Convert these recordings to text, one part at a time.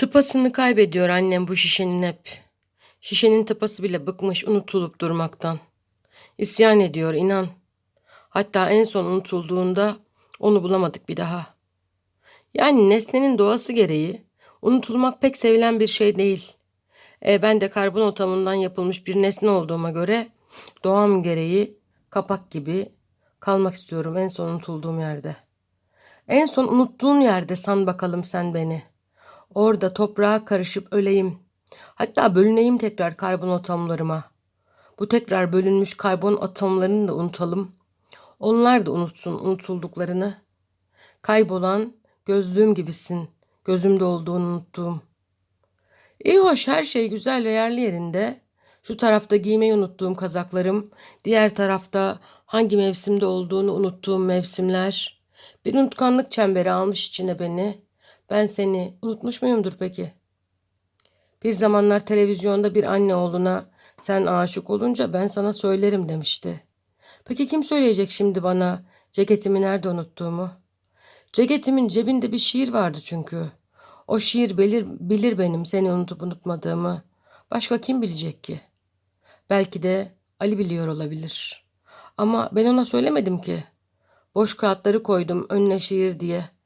Tıpasını kaybediyor annem bu şişenin hep. Şişenin tıpası bile bıkmış unutulup durmaktan. İsyan ediyor inan. Hatta en son unutulduğunda onu bulamadık bir daha. Yani nesnenin doğası gereği unutulmak pek sevilen bir şey değil. E, ben de karbon atomundan yapılmış bir nesne olduğuma göre doğam gereği kapak gibi kalmak istiyorum en son unutulduğum yerde. En son unuttuğun yerde san bakalım sen beni. Orada toprağa karışıp öleyim. Hatta bölüneyim tekrar karbon atomlarıma. Bu tekrar bölünmüş karbon atomlarını da unutalım. Onlar da unutsun unutulduklarını. Kaybolan gözlüğüm gibisin. Gözümde olduğunu unuttuğum. İyi hoş her şey güzel ve yerli yerinde. Şu tarafta giymeyi unuttuğum kazaklarım, diğer tarafta hangi mevsimde olduğunu unuttuğum mevsimler. Bir unutkanlık çemberi almış içine beni. Ben seni unutmuş muyumdur peki? Bir zamanlar televizyonda bir anne oğluna sen aşık olunca ben sana söylerim demişti. Peki kim söyleyecek şimdi bana ceketimi nerede unuttuğumu? Ceketimin cebinde bir şiir vardı çünkü. O şiir bilir, bilir benim seni unutup unutmadığımı. Başka kim bilecek ki? Belki de Ali biliyor olabilir. Ama ben ona söylemedim ki. Boş kağıtları koydum önüne şiir diye.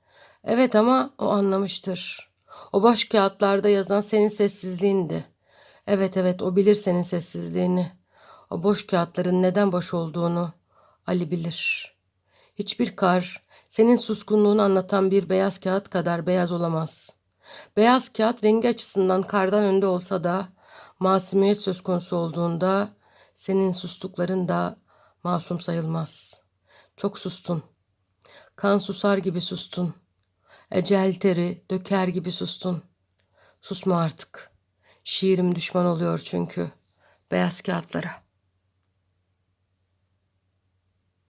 Evet ama o anlamıştır. O boş kağıtlarda yazan senin sessizliğindi. Evet evet o bilir senin sessizliğini. O boş kağıtların neden boş olduğunu Ali bilir. Hiçbir kar senin suskunluğunu anlatan bir beyaz kağıt kadar beyaz olamaz. Beyaz kağıt rengi açısından kardan önde olsa da masumiyet söz konusu olduğunda senin sustukların da masum sayılmaz. Çok sustun. Kan susar gibi sustun. Ecel teri döker gibi sustun. Susma artık. Şiirim düşman oluyor çünkü beyaz kağıtlara.